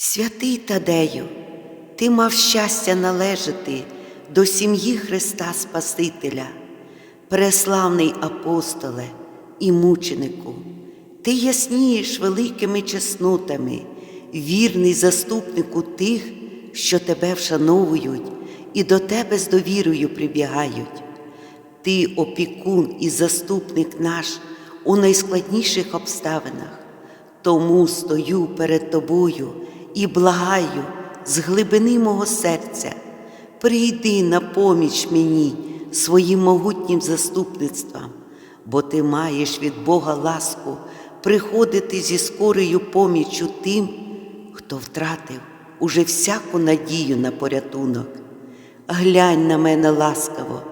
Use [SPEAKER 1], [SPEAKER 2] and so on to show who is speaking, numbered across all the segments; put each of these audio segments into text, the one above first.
[SPEAKER 1] Святий Тадею, ти мав щастя належати до сім'ї Христа Спасителя, преславний апостоле і мученику, ти яснієш великими чеснотами, вірний заступнику тих, що тебе вшановують і до тебе з довірою прибігають. Ти опікун і заступник наш у найскладніших обставинах. Тому стою перед тобою і благаю з глибини мого серця, прийди на поміч мені своїм могутнім заступництвом, бо ти маєш від Бога ласку приходити зі скорою поміччю тим, хто втратив уже всяку надію на порятунок. Глянь на мене ласкаво,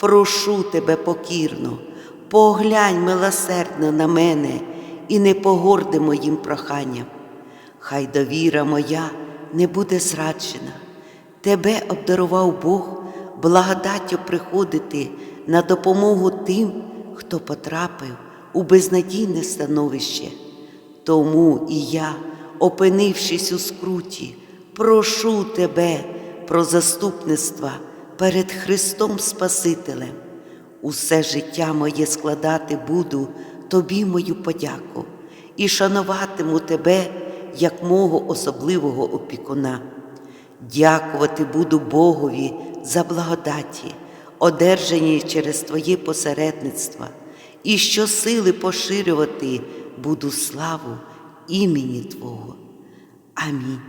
[SPEAKER 1] прошу тебе покірно, поглянь милосердно на мене і не погорди моїм проханням. Хай довіра моя не буде зраджена. Тебе обдарував Бог благодаттю приходити на допомогу тим, хто потрапив у безнадійне становище. Тому і я, опинившись у скруті, прошу тебе про заступництва перед Христом Спасителем. Усе життя моє складати буду тобі мою подяку і шануватиму тебе як мого особливого опікуна. Дякувати буду Богові за благодаті, одержані через Твоє посередництво, і щосили поширювати буду славу імені Твого. Амінь.